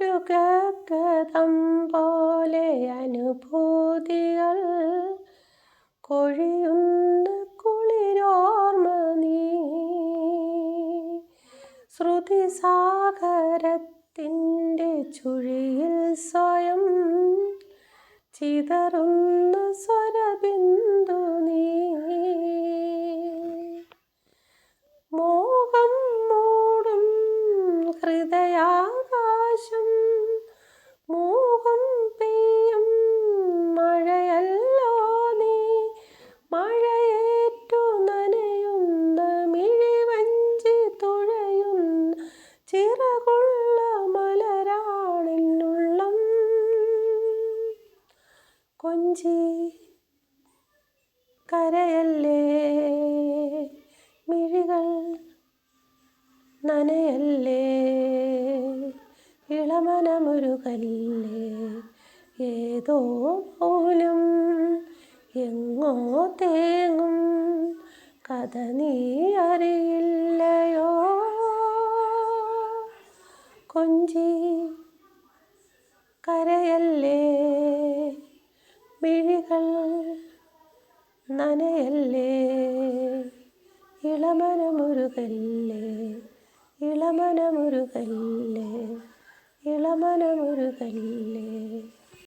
ഗഗതം പോലെ അനുഭൂതികൾ കൊഴിയുന്ന കുളിരോർമ്മ നീ. ശ്രുതിസാഗരത്തിന്റെ ചുഴിയിൽ സ്വയം ചിതറുന്ന സ്വരബിന്ദു നീ. മോഹം മൂടും ഹൃദയാകാശം മോഹം പെയ്യും. മഴയല്ലോ നീ മഴയേറ്റു നനയുന്ന മിഴിവഞ്ചി തുഴയുന്ന ചിറകുള്ള മലരാണെന്നുള്ളം കൊഞ്ചി കരയല്ലേ മിഴികൾ നനയല്ലേ? ഇളമനമുരുകല്ലേ ഏതോ മൗനം എങ്ങോ തേങ്ങും കഥ നീ അറിയില്ലയോ? കൊഞ്ചി കരയല്ലേ? മിഴികൾ നനയല്ലേ? ഇളമനമുരുകല്ലേ ഇളമനമുരുകല്ലേ ഇളമനമുരുകല്ലേ